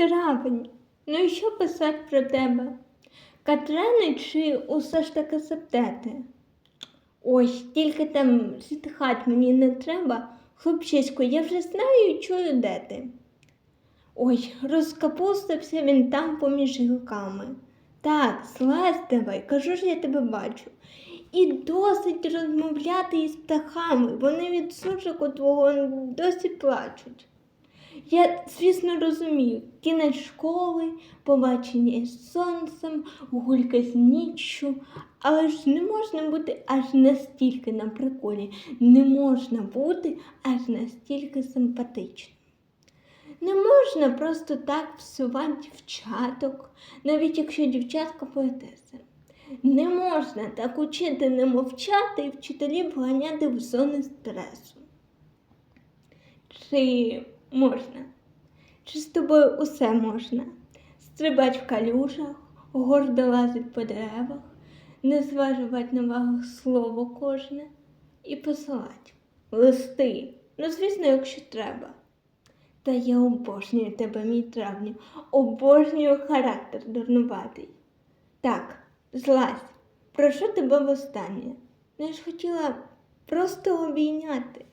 Травень. Ну і що писати про тебе? Катрени чи усе ж таки септети? Ось, тільки там зітхать мені не треба. Хлопчисько, я вже знаю чую, де ти. Ой, розкапустився він там поміж гілками. Так, злазь давай, кажу ж я тебе бачу. І досить розмовляти із птахами, вони від сушок у твого досі плачуть. Я, звісно, розумію, кінець школи, побачення із сонцем, гулька з ніччю, але ж не можна бути аж настільки на приколі, не можна бути аж настільки симпатичним. Не можна просто так псувати дівчаток, навіть якщо дівчатка поетеса. Не можна так учити не мовчати і вчителів ганяти в зони стресу. Чи можна? Чи з тобою усе можна? Стрибать в калюжах, гордо лазить по деревах, не зважувати на вагах слово кожне і посилать листи. Ну, звісно, якщо треба. Та я обожнюю тебе, мій травню, обожнюю характер дурнуватий. Так, злазь, прошу тебе востаннє. Ну, Я ж хотіла просто обійняти.